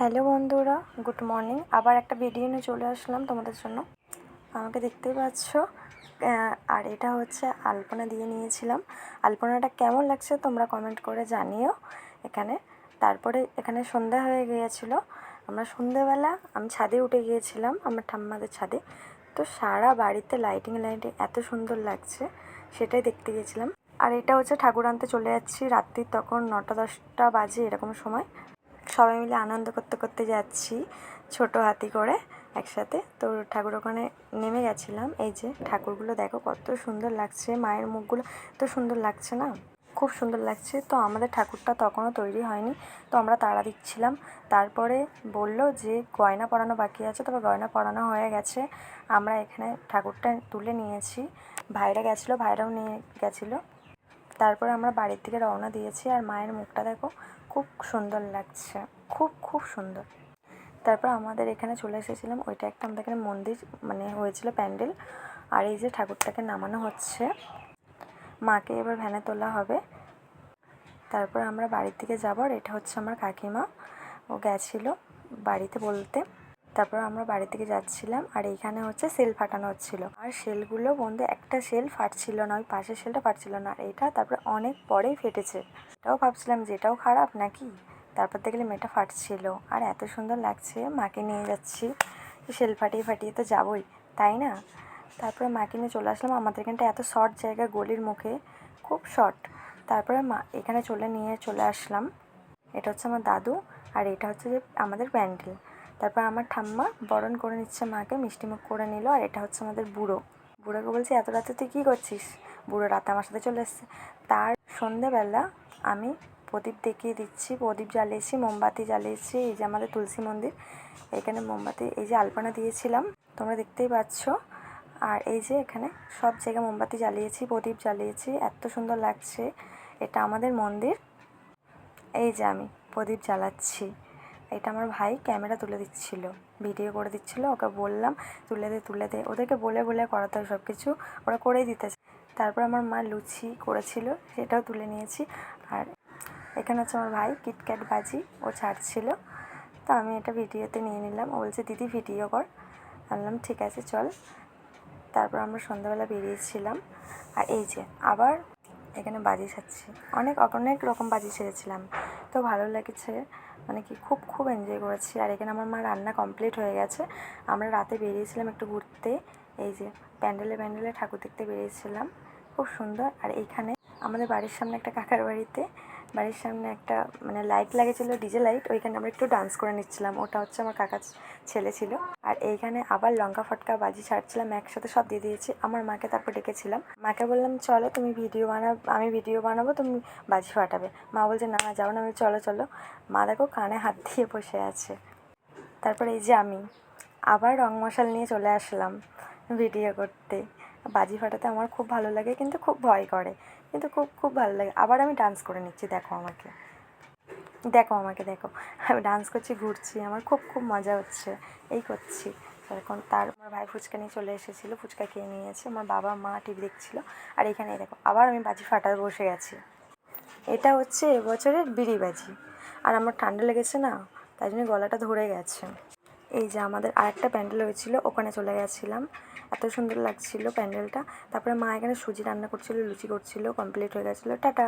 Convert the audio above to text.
Hello বন্ধুরা, good morning. আবার একটা ভিডিও নিয়ে চলে আসলাম তোমাদের জন্য। আমাকে দেখতেই পাচ্ছ আর এটা হচ্ছে আলপনা দিয়ে নিয়েছিলাম। আলপনাটা কেমন লাগছে তোমরা কমেন্ট করে জানিও এখানে। তারপরে এখানে সন্ধ্যা হয়ে গিয়েছিল। আমরা সন্ধ্যেবেলা, আমি ছাদে উঠে গিয়েছিলাম, আমার ঠাম্মাদের ছাদে। তো সারা বাড়িতে লাইটিং লাইটিং এত সুন্দর লাগছে, সেটাই দেখতে গিয়েছিলাম। আর এটা হচ্ছে ঠাকুর আনতে চলে যাচ্ছি রাত্রির তখন নটা দশটা বাজে এরকম সময়। সবাই মিলে আনন্দ করতে করতে যাচ্ছি ছোট হাতি করে একসাথে। তো ঠাকুর ওখানে নেমে গেছিলাম। এই যে ঠাকুরগুলো দেখো কত সুন্দর লাগছে, মায়ের মুখগুলো তো সুন্দর লাগছে না? খুব সুন্দর লাগছে। তো আমাদের ঠাকুরটা তখনও তৈরি হয়নি। তো আমরা তাড়া দিচ্ছিলাম। তারপরে বলল যে গয়না পরানো বাকি আছে, তবে গয়না পরানো হয়ে গেছে। আমরা এখানে ঠাকুরটা তুলে নিয়েছি। ভাইরা গেছিল, ভাইরাও নিয়ে গেছিল। তারপরে আমরা বাড়ির থেকে রওনা দিয়েছি। আর মায়ের মুখটা দেখো খুব সুন্দর লাগছে, খুব খুব সুন্দর। তারপর আমাদের এখানে চলে এসেছিলাম, ওইটা একটা আমাদের এখানে মন্দির মানে হয়েছিল প্যান্ডেল, আর এই যে ঠাকুরটাকে নামানো হচ্ছে, মাকে এবার ভ্যানে তোলা হবে। তারপর আমরা বাড়ির দিকে যাব, আর এটা হচ্ছে আমার কাকিমা, ও গেছিল বাড়িতে বলতে। তারপর আমরা বাড়ি থেকে যাচ্ছিলাম আর এইখানে হচ্ছে সেল ফাটানো হচ্ছিল। আর সেলগুলো বন্ধু একটা সেল ফাটছিল না, ওই পাশের সেলটা ফাটছিল না আর এটা তারপরে অনেক পরেই ফেটেছে। এটাও ভাবছিলাম যে এটাও খারাপ নাকি? তারপর দেখলে মেয়েটা ফাটছিল। আর এত সুন্দর লাগছে, মাকে নিয়ে যাচ্ছি। সেল ফাটিয়ে ফাটিয়ে তো যাবোই, তাই না? তারপরে মাকে নিয়ে চলে আসলাম। আমাদের এখানটা এত শর্ট জায়গা গলির মুখে, খুব শর্ট। তারপরে মা এখানে চলে নিয়ে চলে আসলাম। এটা হচ্ছে আমার দাদু আর এটা হচ্ছে যে আমাদের প্যান্ডেল। তারপর আমার ঠাম্মা বরণ করে নিচ্ছে মাকে, মিষ্টিমুখ করে নিল, আর এটা হচ্ছে আমাদের বুড়ো। বুড়োকে বলছি, এত রাতে তুই কী করছিস? বুড়ো রাতে আমার সাথে চলে এসছে। তার সন্ধেবেলা আমি প্রদীপ দেখিয়ে দিচ্ছি, প্রদীপ জ্বালিয়েছি, মোমবাতি জ্বালিয়েছি, এই যে আমাদের তুলসী মন্দির। এখানে মোমবাতি, এই যে আলপনা দিয়েছিলাম, তোমরা দেখতেই পাচ্ছ। আর এই যে এখানে সব জায়গায় মোমবাতি জ্বালিয়েছি, প্রদীপ জ্বালিয়েছি, এত সুন্দর লাগছে। এটা আমাদের মন্দির। এই যে আমি প্রদীপ জ্বালাচ্ছি। এটা আমার ভাই ক্যামেরা তুলে দিচ্ছিল, ভিডিও করে দিচ্ছিল, ওকে বললাম তুলে দে তুলে দে। ওদেরকে বলে বলে করাতে হয় সব কিছু ওরা করেই দিতেছে তারপর আমার মা লুচি করেছিল, সেটাও তুলে নিয়েছি। আর এখানে হচ্ছে আমার ভাই কিটক্যাট বাজি, ও ছাড়ছিল। তো আমি এটা ভিডিওতে নিয়ে নিলাম। ও বলছে, দিদি, ভিডিও কর। আমি বললাম, ঠিক আছে, চল। তারপর আমরা সন্ধ্যাবেলা বেরিয়েছিলাম। আর এই যে, আবার এখানে বাজি ছাড়ছি। অনেক অনেক রকম বাজি ছেড়েছিলাম। তো ভালো লেগেছে। মানে কি খুব খুব এনজয় করেছি। আর এখানে আমার মা রান্না কমপ্লিট হয়ে গেছে। আমরা রাতে বেরিয়েছিলাম একটু ঘুরতে। এই যে প্যান্ডেলে প্যান্ডেলে ঠাকুর দেখতে বেরিয়েছিলাম। খুব সুন্দর। আর এইখানে আমাদের বাড়ির সামনে একটা কাকার বাড়িতে বাড়ির সামনে একটা মানে লাইট লাগেছিল ডিজে লাইট ওইখানে আমরা একটু ডান্স করে নিচ্ছিলাম। ওটা হচ্ছে আমার কাকার ছেলে ছিল। আর এইখানে আবার লঙ্কা ফটকা বাজি ছাড়ছিলাম, একসাথে সব দিয়ে দিয়েছি। আমার মাকে তারপর ডেকেছিলাম। মাকে বললাম, চলো, তুমি ভিডিও বানাবো আমি ভিডিও বানাবো, তুমি বাজি ফাটাবে। মা বলছে, না যাও না, আমি, চলো চলো। মা দেখো, কানে হাত দিয়ে বসে আছে। তারপর এই যে আমি, আবার রং মশাল নিয়ে চলে আসলাম ভিডিও করতে। বাজি ফাটাতে আমার খুব ভালো লাগে, কিন্তু খুব ভয় করে। কিন্তু খুব খুব ভালো লাগে। আবার আমি ডান্স করে নিচ্ছি, দেখো আমাকে। দেখো আমাকে, দেখো। আমি ডান্স করছি, ঘুরছি, আমার খুব খুব মজা হচ্ছে। এই করছি। এখন তার, আমার ভাই ফুচকা নিয়ে চলে এসেছিল, ফুচকা খেয়ে নিয়েছে। আমার বাবা, মা টিভি দেখছিলো। আর এখানে দেখো, আবার আমি বাজি ফাটাতে বসে গেছি। এটা হচ্ছে এবছরের বিড়ি বাজি। আর আমার ঠান্ডা লেগেছে না, তাই জন্য গলাটা ধরে গেছে। এই যে আমাদের আরেকটা প্যান্ডেল হয়েছিল, ওখানে চলে গেছিলাম। এত সুন্দর লাগছিল প্যান্ডেলটা। তারপরে মা এখানে সুজি রান্না করছিল, লুচি করছিল কমপ্লিট হয়ে গেছিল। টাটা!